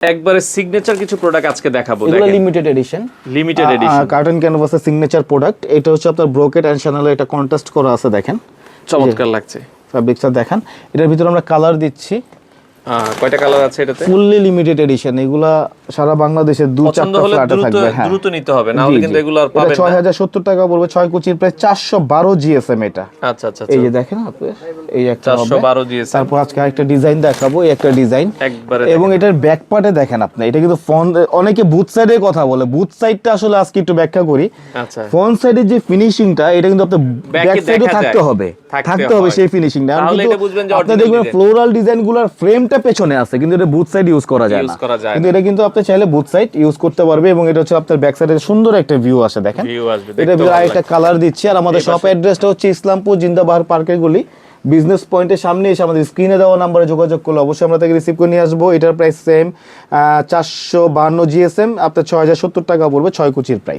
একবারে সিগনেচার কিছু প্রোডাক্ট আজকে দেখাবো এগুলো limited edition limited edition carton ক্যানভাসের সিগনেচার প্রোডাক্ট এটা হচ্ছে আপনার ব্রোকেট এন্ড চ্যানেলে এটা কন্টেস্ট করা আছে দেখেন। চমৎকার লাগছে। ফ্যাব্রিক্সটা দেখেন। এটার ভিতরে আমরা কালার দিচ্ছি। কয়টা কালার আছে এটাতে? ফুললি লিমিটেড এডিশন এগুলা সারা বাংলাদেশে দু চারটা ফ্ল্যাটে থাকবে হ্যাঁ। দ্রুত নিতে হবে না হলে কিন্তু এগুলো আর পাবেন না। হাজার সত্তর টাকা পড়বে ছয় কুচির প্রায় চারশো বারো জিএসএম এটা। আচ্ছা আচ্ছা এই যে দেখেন আপনি এই একটা চারশো হবে বারো দিয়েছে তারপর আজকে একটা ডিজাইন দেখাবো এই একটা ডিজাইন একবারে এবং এটার ব্যাক পার্টে দেখেন আপনি এটা কিন্তু ফ্রন্ট অনেকে বুথ সাইডে কথা বলে বুথ সাইডটা আসলে আজকে একটু ব্যাখ্যা করি। আচ্ছা। ফ্রন্ট সাইডের যে ফিনিশিংটা এটা কিন্তু আপনার ব্যাক সাইডে থাকতে হবে। থাকতে হবে সেই ফিনিশিংটা আপনি দেখবেন। ফ্লোরাল ডিজাইনগুলোর ফ্রেমটা পেছনে আছে কিন্তু এটা বুথ সাইড ইউজ করা যায় না। করা যায় কিন্তু এটা কিন্তু আপনি চাইলে বুথ সাইড ইউজ করতে পারবে এবং এটা হচ্ছে আপনার ব্যাক সাইডে সুন্দর একটা ভিউ আসে দেখেন। ভিউ এটা আরেকটা লাগছে। কালার দিচ্ছি আর আমাদের শপ অ্যাড্রেসটা হচ্ছে ইসলামপুর জিন্দাবাহার পার্কের গলি। বিজনেস পয়েন্টের সামনে এসে আমাদের স্ক্রিনে দেওয়া নাম্বারে যোগাযোগ করলে অবশ্যই আমরা তাকে রিসিভ করে নিয়ে আসব। এটার প্রাইস সেম চারশো বাহান্ন জিএসএম আপনার ছয় হাজার সত্তর টাকা পড়বে ছয় কুচির প্রাইস